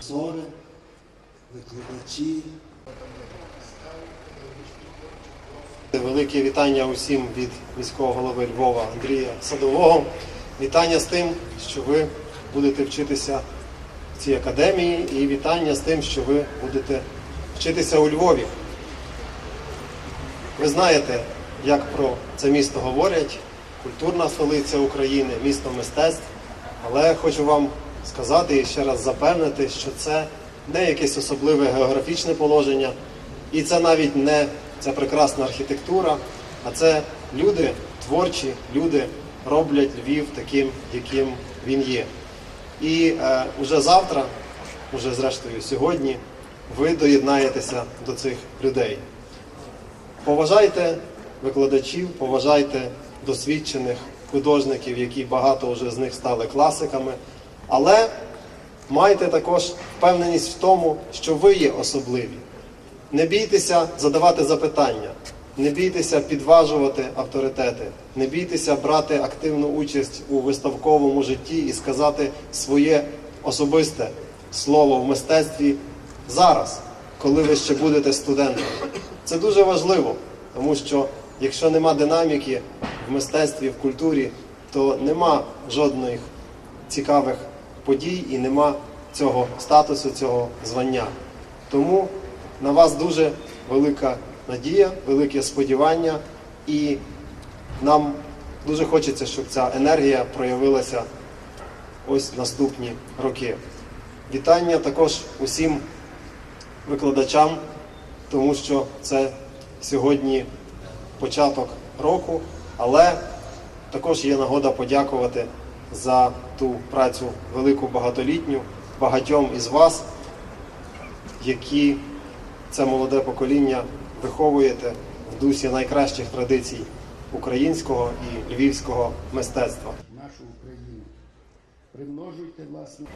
Сори, викладачі. Велике вітання усім від міського голови Львова Андрія Садового. Вітання з тим, що ви будете вчитися в цій академії, і вітання з тим, що ви будете вчитися у Львові. Ви знаєте, як про це місто говорять, культурна столиця України, місто мистецтв. Але хочу вам сказати і ще раз запевнити, що це не якесь особливе географічне положення, і це навіть не це прекрасна архітектура, а це люди творчі, люди роблять Львів таким, яким він є. І е, уже завтра, уже зрештою сьогодні, ви доєднаєтеся до цих людей. Поважайте викладачів, поважайте досвідчених художників, які багато вже з них стали класиками, але майте також впевненість в тому, що ви є особливі. Не бійтеся задавати запитання, не бійтеся підважувати авторитети, не бійтеся брати активну участь у виставковому житті і сказати своє особисте слово в мистецтві зараз, коли ви ще будете студентом. Це дуже важливо, тому що якщо нема динаміки в мистецтві, в культурі, то нема жодних цікавих подій і нема цього статусу, цього звання. Тому на вас дуже велика надія, велике сподівання, і нам дуже хочеться, щоб ця енергія проявилася ось наступні роки. Вітання також усім викладачам, тому що це сьогодні початок року, але також є нагода подякувати за ту працю велику багатолітню багатьом із вас, які це молоде покоління виховуєте в дусі найкращих традицій українського і львівського мистецтва. нашу Україну. Примножуйте власну.